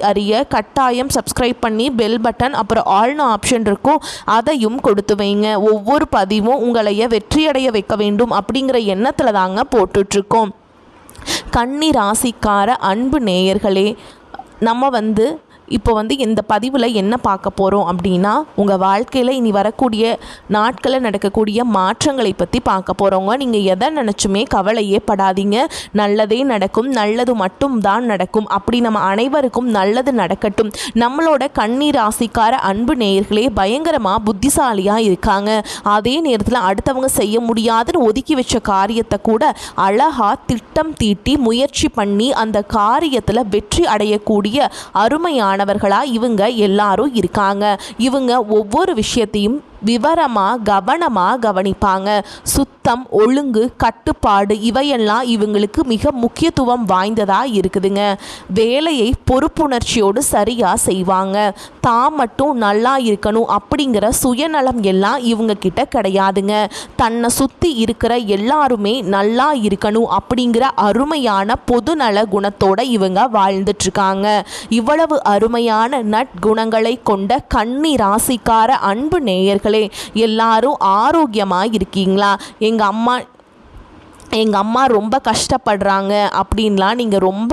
அறிய கட்டாயம் சப்ஸ்கிரைப் பண்ணி பெல் பட்டன் அப்புறம் ஆள்னு ஆப்ஷன் இருக்கும். அதையும் கொடுத்து வைங்க. ஒவ்வொரு பதிவும் உங்களைய வெற்றியடைய வைக்க வேண்டும் அப்படிங்கிற எண்ணத்தில் தாங்க போட்டுட்ருக்கோம். கன்னி ராசிக்கார அன்பு நேயர்களே நம்ம வந்து இப்போ வந்து இந்த பதிவில் என்ன பார்க்க போகிறோம் அப்படின்னா உங்கள் வாழ்க்கையில் இனி வரக்கூடிய நாட்களில் நடக்கக்கூடிய மாற்றங்களை பற்றி பார்க்க போகிறோங்க நீங்கள் எதை நினச்சுமே கவலையே படாதீங்க. நல்லதே நடக்கும் நல்லது மட்டும் தான் நடக்கும். அப்படி நம்ம அனைவருக்கும் நல்லது நடக்கட்டும். நம்மளோட கண்ணீர் ராசிக்கார அன்பு நேயர்களே பயங்கரமாக புத்திசாலியாக இருக்காங்க. அதே நேரத்தில் அடுத்தவங்க செய்ய முடியாதுன்னு ஒதுக்கி வச்ச காரியத்தை கூட அழகாக திட்டம் தீட்டி முயற்சி பண்ணி அந்த காரியத்தில் வெற்றி அடையக்கூடிய அருமையான அருமையானவர்களாக இவங்க எல்லாரும் இருக்காங்க. இவங்க ஒவ்வொரு விஷயத்தையும் விவரமாக கவனமாக கவனிப்பாங்க. சுத்தம் ஒழுங்கு கட்டுப்பாடு இவையெல்லாம் இவங்களுக்கு மிக முக்கியத்துவம் வாய்ந்ததாக இருக்குதுங்க. வேலையை பொறுப்புணர்ச்சியோடு சரியாக செய்வாங்க. தான் மட்டும் நல்லா இருக்கணும் அப்படிங்கிற சுயநலம் எல்லாம் இவங்க கிட்ட கிடையாதுங்க. தன்னை சுற்றி இருக்கிற எல்லாருமே நல்லா இருக்கணும் அப்படிங்கிற அருமையான பொதுநல குணத்தோட இவங்க வாழ்ந்துட்டுருக்காங்க இவ்வளவு அருமையான நற்குணங்களை கொண்ட கன்னி ராசிக்கார அன்பு நேயர்கள் மக்களே எல்லாரும் ஆரோக்கியமாக இருக்கீங்களா? எங்கள் அம்மா எங்கள் அம்மா ரொம்ப கஷ்டப்படுறாங்க அப்படின்லாம் நீங்கள் ரொம்ப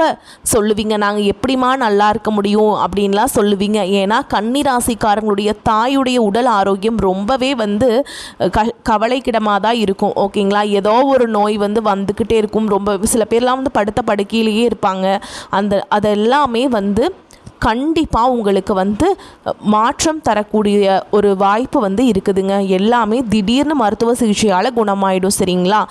சொல்லுவீங்க. நாங்கள் எப்படிம்மா நல்லா இருக்க முடியும் அப்படின்லாம் சொல்லுவீங்க. ஏன்னா கன்னிராசிக்காரங்களுடைய தாயுடைய உடல் ஆரோக்கியம் ரொம்பவே வந்து க கவலைக்கிடமாக தான் இருக்கும். ஓகேங்களா? ஏதோ ஒரு நோய் வந்து வந்துக்கிட்டே இருக்கும். ரொம்ப சில பேர்லாம் வந்து படுத்த படுக்கையிலேயே இருப்பாங்க. அந்த அதெல்லாமே வந்து கண்டிப்பாக உங்களுக்கு வந்து மாற்றம் தரக்கூடிய ஒரு வாய்ப்பு வந்து இருக்குதுங்க. எல்லாமே திடீர்னு மருத்துவ சிகிச்சையால் குணமாயிடும் சரிங்களா?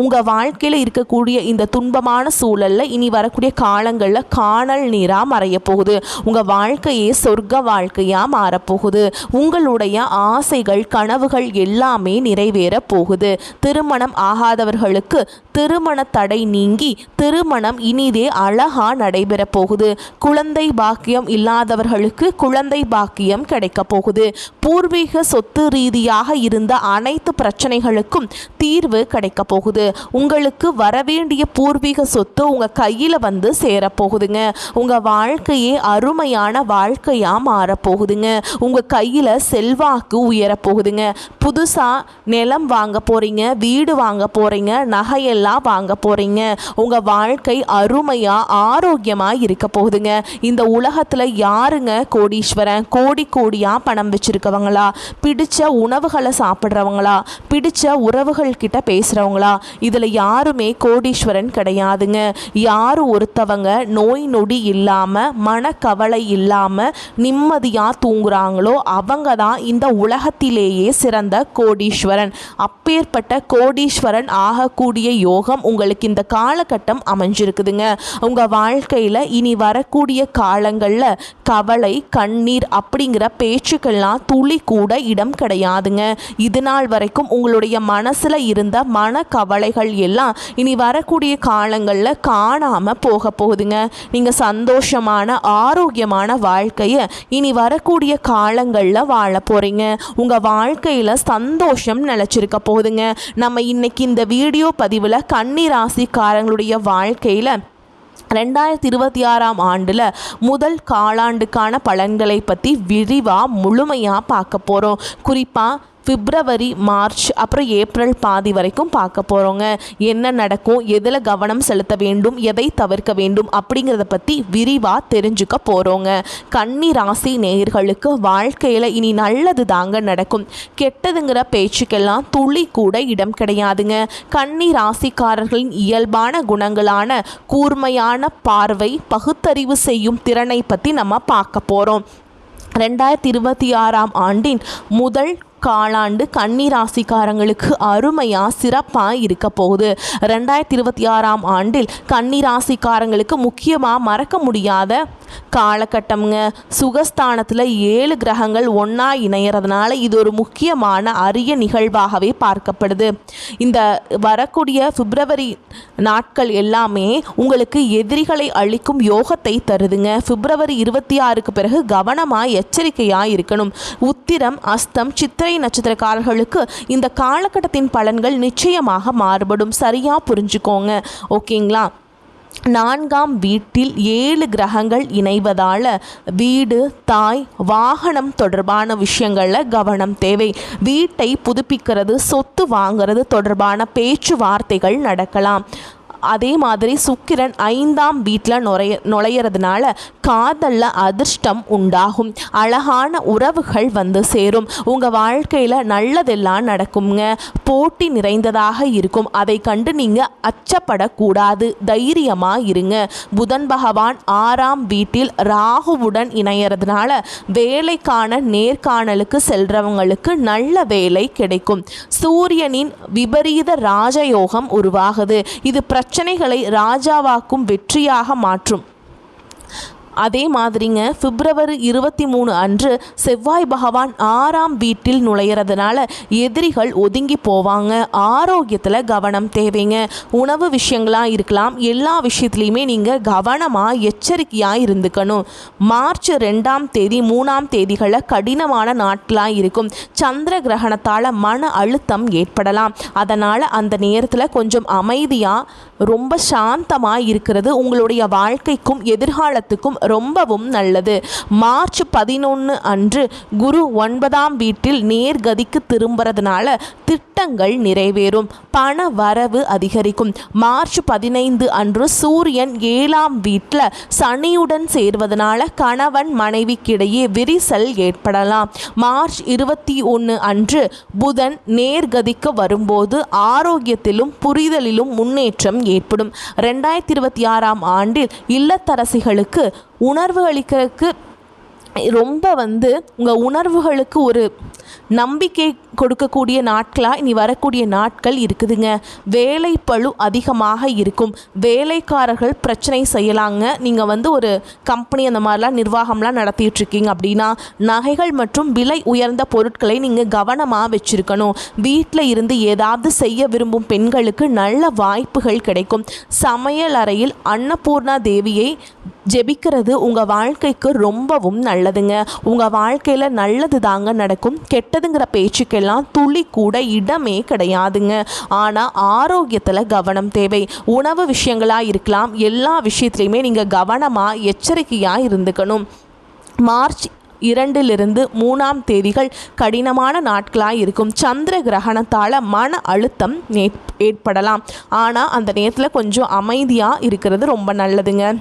உங்கள் வாழ்க்கையில் இருக்கக்கூடிய இந்த துன்பமான சூழலில் இனி வரக்கூடிய காலங்களில் காணல் நீராக மறைய போகுது. உங்கள் வாழ்க்கையே சொர்க்க வாழ்க்கையாக மாறப்போகுது உங்களுடைய ஆசைகள் கனவுகள் எல்லாமே நிறைவேற போகுது. திருமணம் ஆகாதவர்களுக்கு திருமண தடை நீங்கி திருமணம் இனிதே அழகா நடைபெற போகுது. குழந்தை பாக்கியம் இல்லாதவர்களுக்கு குழந்தை பாக்கியம் கிடைக்க போகுது. பூர்வீக சொத்து ரீதியாக இருந்த அனைத்து பிரச்சனைகளுக்கும் தீர்வு கிடைக்க போகுது. உங்களுக்கு வரவேண்டிய பூர்வீக சொத்து உங்கள் கையில் வந்து சேரப்போகுதுங்க. உங்கள் வாழ்க்கையே அருமையான வாழ்க்கையாக மாறப்போகுதுங்க. உங்கள் கையில் செல்வாக்கு உயரப்போகுதுங்க. புதுசாக நிலம் வாங்க போகிறீங்க வீடு வாங்க போகிறீங்க நகையெல்லாம் வாங்க போகிறீங்க உங்கள் வாழ்க்கை அருமையாக ஆரோக்கியமாக இருக்க போகுதுங்க. இந்த உலகத்தில் யாருங்க கோடீஸ்வரன்? கோடி கோடியாக பணம் வச்சுருக்கவங்களா? பிடிச்ச உணவுகளை சாப்பிட்றவங்களா? பிடிச்ச உறவுகள் கிட்ட பேசுகிறவங்களா இதில் யாருமே கோடீஸ்வரன் கிடையாதுங்க. யார் ஒருத்தவங்க நோய் நொடி இல்லாமல் மனக்கவலை இல்லாமல் நிம்மதியாக தூங்குறாங்களோ அவங்க தான் இந்த உலகத்திலேயே சிறந்த கோடீஸ்வரன். அப்பேற்பட்ட கோடீஸ்வரன் ஆகக்கூடிய யோகம் உங்களுக்கு இந்த காலகட்டம் அமைஞ்சிருக்குதுங்க. உங்கள் வாழ்க்கையில் இனி வரக்கூடிய காலங்களில் கவலை கண்ணீர் அப்படிங்கிற பேச்சுக்கள்லாம் துளி கூட இடம் கிடையாதுங்க. இது நாள் வரைக்கும் உங்களுடைய மனசில் இருந்த மன கவலைகள் எல்லாம் இனி வரக்கூடிய காலங்களில் காணாமல் போக போகுதுங்க. நீங்கள் சந்தோஷமான ஆரோக்கியமான வாழ்க்கையை இனி வரக்கூடிய காலங்களில் வாழ போகிறீங்க உங்கள் வாழ்க்கையில் சந்தோஷம் நிலச்சிருக்க போகுதுங்க. நம்ம இன்னைக்கு இந்த வீடியோ பதிவில் கன்னிராசிக்காரங்களுடைய வாழ்க்கையில் ரெண்டாயிரத்தி இருபத்தி ஆறாம் ஆண்டில் முதல் காலாண்டுக்கான பலன்களை பற்றி விரிவாக முழுமையாக பார்க்க போகிறோம் குறிப்பாக பிப்ரவரி மார்ச் அப்புறம் ஏப்ரல் பாதி வரைக்கும் பார்க்க போகிறோங்க என்ன நடக்கும் எதில் கவனம் செலுத்த வேண்டும் எதை தவிர்க்க வேண்டும் அப்படிங்கிறத பற்றி விரிவாக தெரிஞ்சுக்க போகிறோங்க கன்னி ராசி நேயர்களுக்கு வாழ்க்கையில் இனி நல்லது தாங்க நடக்கும். கெட்டதுங்கிற பேச்சுக்கெல்லாம் துளி கூட இடம் கிடையாதுங்க. கன்னி ராசிக்காரர்களின் இயல்பான குணங்களான கூர்மையான பார்வை பகுத்தறிவு செய்யும் திறனை பற்றி நம்ம பார்க்க போகிறோம் ரெண்டாயிரத்தி இருபத்தி ஆறாம் ஆண்டின் முதல் காலாண்டு கன்னி ராசிக்காரங்களுக்கு அருமையாக சிறப்பாக இருக்க போகுது. ரெண்டாயிரத்தி இருபத்தி ஆறாம் ஆண்டில் கன்னி ராசிக்காரங்களுக்கு முக்கியமாக மறக்க முடியாத காலகட்டம்ங்க. சுகஸ்தானத்தில் ஏழு கிரகங்கள் ஒன்றா இணையறதுனால இது ஒரு முக்கியமான அரிய நிகழ்வாகவே பார்க்கப்படுது. இந்த வரக்கூடிய பிப்ரவரி நாட்கள் எல்லாமே உங்களுக்கு எதிரிகளை அளிக்கும் யோகத்தை தருதுங்க. பிப்ரவரி இருபத்தி ஆறுக்கு பிறகு கவனமாக எச்சரிக்கையாக இருக்கணும். உத்திரம் அஸ்தம் சித்திரை நட்சத்திரக்காரர்களுக்கு இந்த காலகட்டத்தின் பலன்கள் நிச்சயமாக மாறுபடும். சரியாக புரிஞ்சுக்கோங்க. ஓகேங்களா? நான்காம் வீட்டில் ஏழு கிரகங்கள் இணைவதால் வீடு தாய் வாகனம் தொடர்பான விஷயங்களில் கவனம் தேவை. வீட்டை புதுப்பிக்கிறது சொத்து வாங்கிறது தொடர்பான பேச்சுவார்த்தைகள் நடக்கலாம். அதே மாதிரி சுக்கிரன் ஐந்தாம் வீட்டில் நுழைய நுழையிறதுனால காதலில் அதிர்ஷ்டம் உண்டாகும். அழகான உறவுகள் வந்து சேரும். உங்கள் வாழ்க்கையில் நல்லதெல்லாம் நடக்குங்க போட்டி நிறைந்ததாக இருக்கும். அதை கண்டு நீங்கள் அச்சப்படக்கூடாது. தைரியமாக இருங்க. புதன் பகவான் ஆறாம் வீட்டில் ராகுவுடன் இணையறதுனால வேலைக்கான நேர்காணலுக்கு செல்றவங்களுக்கு நல்ல வேலை கிடைக்கும். சூரியனின் விபரீத ராஜயோகம் உருவாகுது. இது பிரச்சனைகளை ராஜாவாக்கும் வெற்றியாக மாற்றும். அதே மாதிரிங்க பிப்ரவரி இருபத்தி மூணு அன்று செவ்வாய் பகவான் ஆறாம் வீட்டில் நுழையிறதுனால எதிரிகள் ஒதுங்கி போவாங்க. ஆரோக்கியத்தில் கவனம் தேவைங்க. உணவு விஷயங்களாக இருக்கலாம் எல்லா விஷயத்துலையுமே நீங்கள் கவனமாக எச்சரிக்கையாக இருந்துக்கணும். மார்ச் ரெண்டாம் தேதி மூணாம் தேதிகளில் கடினமான நாட்களாக இருக்கும். சந்திர கிரகணத்தால் மன அழுத்தம் ஏற்படலாம். அதனால் அந்த நேரத்தில் கொஞ்சம் அமைதியாக ரொம்ப சாந்தமாக இருக்கிறது. உங்களுடைய வாழ்க்கைக்கும் எதிர்காலத்துக்கும் ரொம்பவும் நல்லது. மார்ச் பதினொன்று அன்று குரு ஒன்பதாம் வீட்டில் நேர்கதிக்கு திரும்புறதுனால திட்டங்கள் நிறைவேறும். பண வரவு அதிகரிக்கும். மார்ச் பதினைந்து அன்று சூரியன் ஏழாம் வீட்டில் சனியுடன் சேர்வதனால கணவன் மனைவிக்கிடையே விரிசல் ஏற்படலாம். மார்ச் இருபத்தி ஒன்று அன்று புதன் நேர்கதிக்கு வரும்போது ஆரோக்கியத்திலும் புரிதலிலும் முன்னேற்றம் ஏற்படும். ரெண்டாயிரத்தி இருபத்தி ஆறாம் ஆண்டில் இல்லத்தரசிகளுக்கு உணர்வு அளிக்கிறதுக்கு ரொம்ப வந்து உங்கள் உணர்வுகளுக்கு ஒரு நம்பிக்கை கொடுக்கக்கூடிய நாட்களாக இனி வரக்கூடிய நாட்கள் இருக்குதுங்க. வேலை பளு அதிகமாக இருக்கும். வேலைக்காரர்கள் பிரச்சனை செய்யலாங்க. நீங்கள் வந்து ஒரு கம்பெனி அந்த மாதிரிலாம் நிர்வாகம்லாம் நடத்திட்டு இருக்கீங்க அப்படின்னா நகைகள் மற்றும் விலை உயர்ந்த பொருட்களை நீங்கள் கவனமாக வச்சுருக்கணும். வீட்டில் இருந்து ஏதாவது செய்ய விரும்பும் பெண்களுக்கு நல்ல வாய்ப்புகள் கிடைக்கும். சமையல் அறையில் அன்னபூர்ணா தேவியை ஜெபிக்கிறது உங்கள் வாழ்க்கைக்கு ரொம்பவும் நல்லதுங்க. உங்கள் வாழ்க்கையில் நல்லது தாங்க நடக்கும். கெட்டதுங்கிற பேச்சுக்கெல்லாம் துளி கூட இடமே கிடையாதுங்க. ஆனால் ஆரோக்கியத்தில் கவனம் தேவை. உணவு விஷயங்களாக இருக்கலாம். எல்லா விஷயத்துலையுமே நீங்கள் கவனமாக எச்சரிக்கையாக இருந்துக்கணும். மார்ச் இரண்டிலிருந்து மூணாம் தேதிகள் கடினமான நாட்களாக இருக்கும். சந்திர கிரகணத்தால் மன அழுத்தம் ஏற்- ஏற்படலாம். ஆனால் அந்த நேரத்தில் கொஞ்சம் அமைதியாக இருக்கிறது ரொம்ப நல்லதுங்க.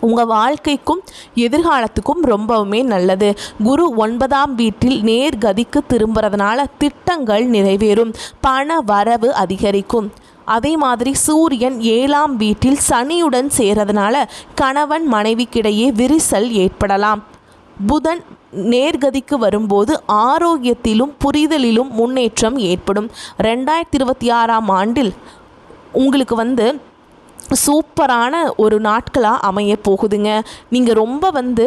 உங்கள் வாழ்க்கைக்கும் எதிர்காலத்துக்கும் ரொம்பவுமே நல்லது. குரு ஒன்பதாம் வீட்டில் நேர்கதிக்கு திரும்புறதுனால திட்டங்கள் நிறைவேறும். பண வரவு அதிகரிக்கும். அதே மாதிரி சூரியன் ஏழாம் வீட்டில் சனியுடன் சேர்றதுனால கணவன் மனைவிக்கிடையே விரிசல் ஏற்படலாம். புதன் நேர்கதிக்கு வரும்போது ஆரோக்கியத்திலும் புரிதலிலும் முன்னேற்றம் ஏற்படும். ரெண்டாயிரத்தி இருபத்தி ஆறாம் ஆண்டில் உங்களுக்கு வந்து சூப்பரான ஒரு நாட்களாக அமைய போகுதுங்க. நீங்கள் ரொம்ப வந்து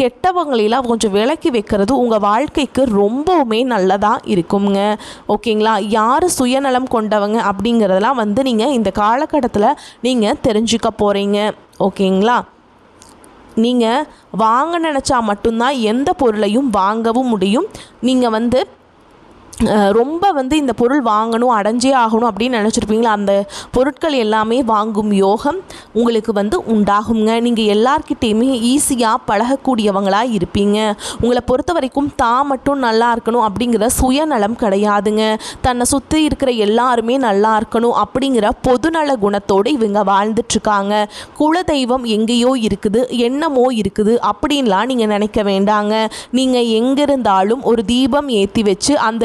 கெட்டவங்களெல்லாம் கொஞ்சம் விலக்கி வைக்கிறது உங்கள் வாழ்க்கைக்கு ரொம்பவுமே நல்லதாக இருக்குங்க ஓகேங்களா? யார் சுயநலம் கொண்டவங்க அப்படிங்கிறதெல்லாம் வந்து நீங்கள் இந்த காலகட்டத்தில் நீங்கள் தெரிஞ்சுக்க போகிறீங்க ஓகேங்களா? நீங்கள் வாங்க நினச்சா மட்டும்தான் எந்த பொருளையும் வாங்கவும் முடியும். நீங்கள் வந்து ரொம்ப வந்து இந்த பொருள் வாங்கணும் அடைஞ்சே ஆகணும் அப்படின்னு நினச்சிருப்பீங்களா? அந்த பொருட்கள் எல்லாமே வாங்கும் யோகம் உங்களுக்கு வந்து உண்டாகுங்க. நீங்கள் எல்லார்கிட்டேயுமே ஈஸியாக பழகக்கூடியவங்களாக இருப்பீங்க. உங்களை பொறுத்த வரைக்கும் தான் மட்டும் நல்லா இருக்கணும் அப்படிங்கிற சுயநலம் கிடையாதுங்க. தன்னை சுற்றி இருக்கிற எல்லாருமே நல்லா இருக்கணும் அப்படிங்கிற பொதுநல குணத்தோடு இவங்க வாழ்ந்துட்டுருக்காங்க குலதெய்வம் எங்கேயோ இருக்குது என்னமோ இருக்குது அப்படின்லாம் நீங்கள் நினைக்க வேண்டாங்க. நீங்கள் எங்கே இருந்தாலும் ஒரு தீபம் ஏற்றி வச்சு அந்த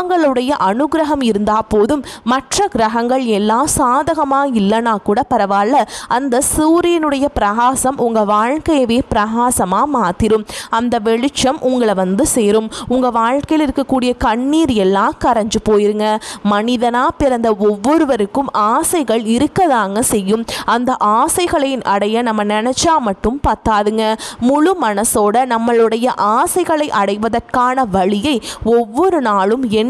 அவங்களுடைய அனுகிரகம் இருந்தால் போதும். மற்ற கிரகங்கள் எல்லாம் சாதகமாக இல்லைனா கூட பரவாயில்ல அந்த சூரியனுடைய பிரகாசம் உங்கள் வாழ்க்கையவே பிரகாசமாக மாற்றிடும் அந்த வெளிச்சம் உங்களை வந்து சேரும். உங்கள் வாழ்க்கையில் இருக்கக்கூடிய கண்ணீர் எல்லாம் கரைஞ்சு போயிருங்க. மனிதனாக பிறந்த ஒவ்வொருவருக்கும் ஆசைகள் இருக்கதாங்க செய்யும். அந்த ஆசைகளை அடைய நம்ம நினச்சா மட்டும் பத்தாதுங்க. முழு மனசோட நம்மளுடைய ஆசைகளை அடைவதற்கான வழியை ஒவ்வொரு நாளும் என்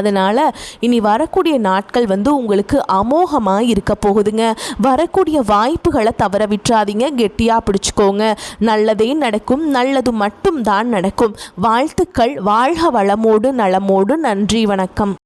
அதனால் இனி வரக்கூடிய நாட்கள் வந்து உங்களுக்கு அமோகமாக இருக்க போகுதுங்க. வரக்கூடிய வாய்ப்புகளை தவற விட்டுறாதீங்க. கெட்டியாக பிடிச்சிக்கோங்க. நல்லதே நடக்கும். நல்லது மட்டும் தான் நடக்கும். வாழ்த்துக்கள். வாழ்க வளமோடு நலமோடு. நன்றி வணக்கம்.